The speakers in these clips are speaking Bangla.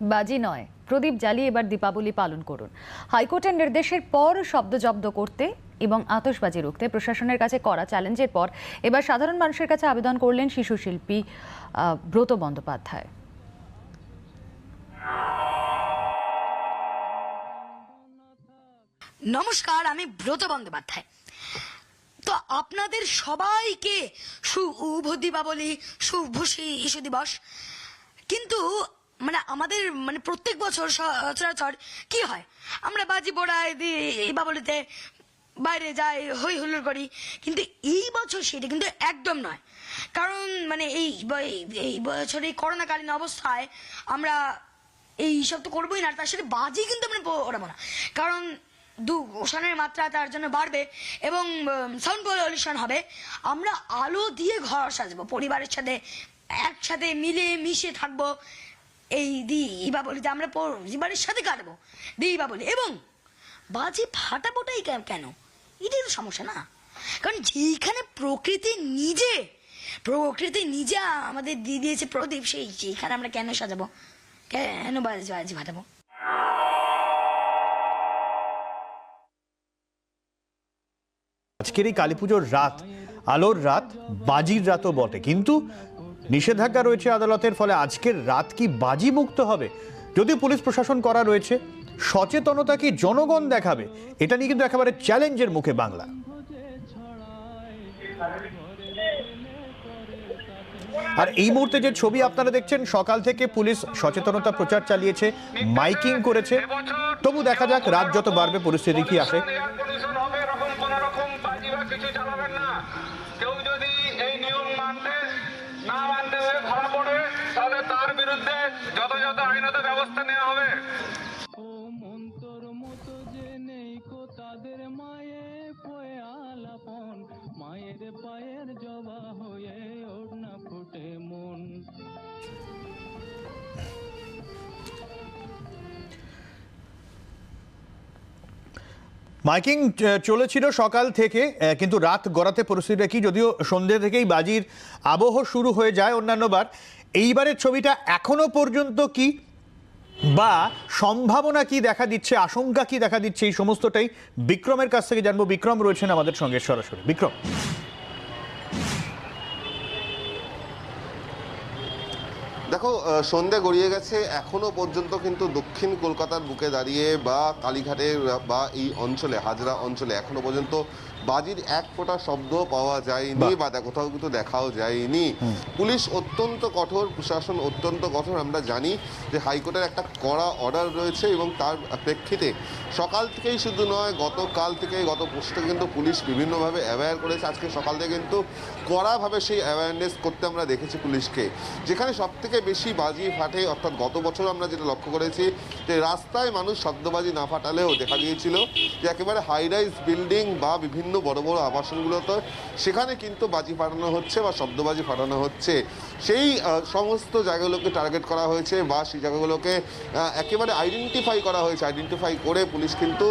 বাজি নয়। প্রদীপ জ্বালিয়ে এবার দীপাবলি পালন করুন। হাইকোর্টের নির্দেশের পর শব্দ জব্দ করতে এবং আতশবাজি রুখতে প্রশাসনের কাছে করা চ্যালেঞ্জের পর এবার সাধারণ মানুষের কাছে আবেদন করলেন শিশু শিল্পী ব্রত বন্দ্যোপাধ্যায়। নমস্কার, আমি ব্রত বন্দ্যোপাধ্যায়। তো আপনাদের সবাইকে শুভ দীপাবলি, শুভ শিশু দিবস। কিন্তু মানে আমাদের মানে প্রত্যেক বছর সচরাচর কি হয়? আমরা বাজি পোড়াই দীপাবলিতে বাইরে যাই, হই হুল্লোড় করি। কিন্তু এই বছর সেটা কিন্তু একদম নয়। কারণ মানে এই এই বছর এই করোনাকালীন অবস্থায় আমরা এই সব তো করবোই না তার সাথে বাজি কিন্তু আমরা ওড়াবো না। কারণ দু দূষণের মাত্রা তার জন্য বাড়বে এবং সাউন্ড পলিউশন হবে। আমরা আলো দিয়ে ঘর সাজবো, পরিবারের সাথে একসাথে মিলে মিশে থাকব। এই দীপাবলিতে আমরা পরিবারের সাথে কাটবো। দীপাবলি এবং বাজি ফাটাবোটাই কে- কেন? এটাই তো সমস্যা না। কারণ যেইখানে প্রকৃতি নিজে প্রকৃতি নিজে আমাদের দিয়ে দিয়েছে প্রদীপ, সেই, সেইখানে আমরা কেন সাজাবো? কেন বাজি বাজি ফাটাবো? আজকের এই কালী পুজোর রাত, আলোর রাত, বাজির রাতও বটে। কিন্তু নিষেধাজ্ঞা রয়েছে আদালতের, ফলে আজকের রাত কি বাজি মুক্ত হবে? যদি পুলিশ প্রশাসন করা রয়েছে, সচেতনতা কি জনগণ দেখাবে? এটা নিয়ে কিন্তু একেবারে চ্যালেঞ্জের মুখে বাংলা। আর এই মুহূর্তে যে ছবি আপনারা দেখছেন, সকাল থেকে পুলিশ সচেতনতা প্রচার চালিয়েছে, মাইকিং করেছে। তবু দেখা যাক রাত যত বাড়বে, পরিস্থিতি কি আসে। যথাযথ আইনত ব্যবস্থা নেওয়া হবে। ও মন্তর মতো যে নেই কো তাদের মায়ে পয়ে আলাপন। মায়ের পায়ের জবা হয়ে ওড়না ফুটে মন। মাইকিং চলেছিল সকাল থেকে আহ, কিন্তু রাত গড়াতে পরিস্থিতিটা কি যদিও সন্ধ্যে থেকেই বাজির আবহ শুরু হয়ে যায় অন্যান্যবার। এইবারের ছবিটা এখনও পর্যন্ত কি বা সম্ভাবনা কি দেখা দিচ্ছে, আশঙ্কা কি দেখা দিচ্ছে, এই সমস্তটাই বিক্রমের কাছ থেকে জানব। বিক্রম রয়েছেন আমাদের সঙ্গে সরাসরি। বিক্রম। দেখো সন্ধে গড়িয়ে গেছে। এখনও পর্যন্ত কিন্তু দক্ষিণ কলকাতার বুকে দাঁড়িয়ে বা কালীঘাটে বা এই অঞ্চলে, হাজরা অঞ্চলে এখনও পর্যন্ত বাজির এক ফোঁটা শব্দ পাওয়া যায়নি বা কোথাও কিন্তু দেখাও যায়নি। পুলিশ অত্যন্ত কঠোর প্রশাসন অত্যন্ত কঠোর আমরা জানি যে হাইকোর্টের একটা কড়া অর্ডার রয়েছে এবং তার প্রেক্ষিতে সকাল থেকেই শুধু নয় গতকাল থেকে গত থেকে কিন্তু পুলিশ বিভিন্নভাবে অ্যাওয়্যার করেছে। আজকে সকাল থেকে কিন্তু কড়াভাবে সেই অ্যাওয়ারনেস করতে আমরা দেখেছি পুলিশকে। যেখানে সব থেকে বেশি বাজি ফাটে অর্থাৎ গত বছর আমরা যেটা লক্ষ্য করেছি যে রাস্তায় মানুষ শব্দবাজি না ফাটালেও দেখা গিয়েছিল যে একেবারে হাই রাইজ বিল্ডিং বা বিভিন্ন বড় বড় আবাসনগুলোতে সেখানে কিন্তু বাজি ফাটানো হচ্ছে বা শব্দবাজি ফাটানো হচ্ছে। সেই সমস্ত জায়গাগুলোকে টার্গেট করা হয়েছে বা সেই জায়গাগুলোকে একেবারে আইডেন্টিফাই করা হয়েছে। আইডেন্টিফাই করে পুলিশ কিন্তু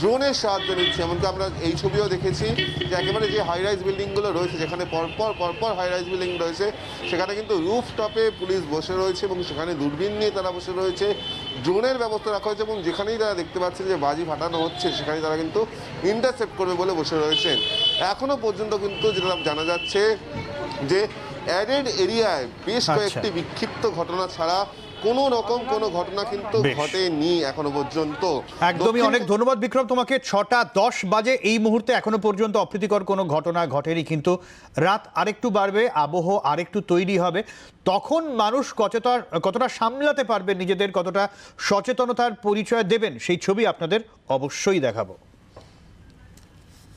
ড্রোনের সাহায্য নিচ্ছে। এমনকি আমরা এই ছবিও দেখেছি যে একেবারে যে হাই রাইজ বিল্ডিংগুলো রয়েছে, যেখানে পরপর পরপর হাই রাইজ বিল্ডিং রয়েছে, সেখানে কিন্তু রুফ টপে পুলিশ বসে রয়েছে এবং সেখানে দূরবীন নিয়ে তারা বসে রয়েছে। ড্রোনের ব্যবস্থা রাখা হয়েছে এবং যেখানেই তারা দেখতে পাচ্ছেন যে বাজি ফাটানো হচ্ছে, সেখানে তারা কিন্তু ইন্টারসেপ্ট করবে বলে বসে রয়েছেন। এখনও পর্যন্ত কিন্তু যেটা জানা যাচ্ছে যে অ্যাডেড এরিয়ায় বেশ আচ্ছা। কয়েকটি বিক্ষিপ্ত ঘটনা ছাড়া কোনো রকম কোনো ঘটনা কিন্তু। ঘটেনি এখনও পর্যন্ত একদমই অনেক ধন্যবাদ বিক্রম তোমাকে ছটা দশ বাজে এই মুহূর্তে এখনও পর্যন্ত অপ্রীতিকর কোনো ঘটনা ঘটেনি কিন্তু রাত আরেকটু বাড়বে আবহ আরেকটু তৈরি হবে তখন মানুষ কতটা কতটা সামলাতে পারবে নিজেদের কতটা সচেতনতার পরিচয় দেবেন সেই ছবি আপনাদের অবশ্যই দেখাবো